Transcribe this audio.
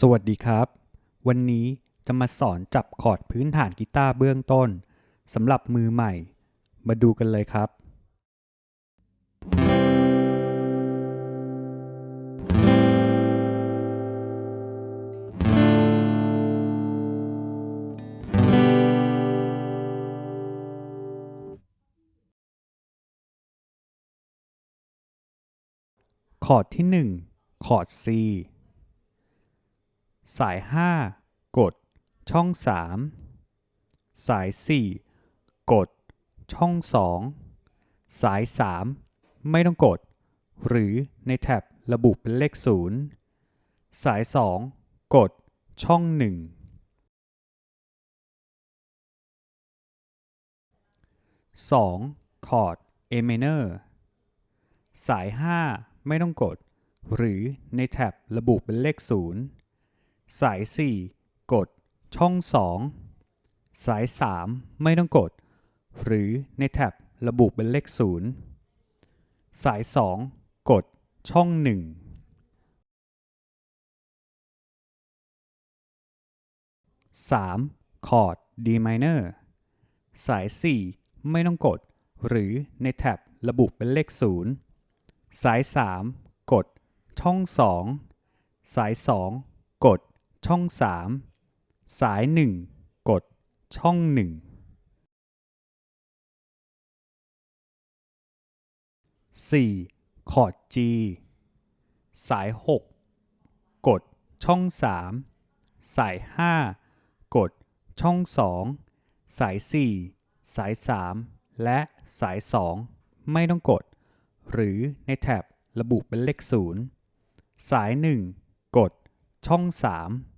สวัสดีครับ วันนี้จะมาสอนจับคอร์ดพื้นฐานกีตาร์เบื้องต้นสำหรับมือใหม่ มาดูกันเลยครับ คอร์ดที่ 1 คอร์ด C สาย 5 กด ช่อง 3 สาย 4 กด ช่อง 2 สาย 3 ไม่ต้องกด หรือในแท็บระบุเป็นเลข 0 สาย 2 กด ช่อง 1 2. คอร์ด A minor สาย 5 ไม่ต้องกด หรือในแท็บระบุเป็นเลข 0 สาย 4 กดช่อง 2 สาย 3 ไม่ต้องกด หรือในแท็บระบุเป็นเลข 0 สาย 2 กดช่อง 1 3. คอร์ด D minor สาย 4 ไม่ต้องกด หรือในแท็บระบุเป็นเลข 0 สาย 3 กดช่อง 2 สาย 2 กด ช่อง3สาย1กดช่อง1 4. คอร์ด G สาย6กดช่อง3สาย5กดช่อง2สาย4สาย3และสาย2ไม่ต้องกด หรือในแท็บระบุเป็นเลข0สาย1กดช่อง3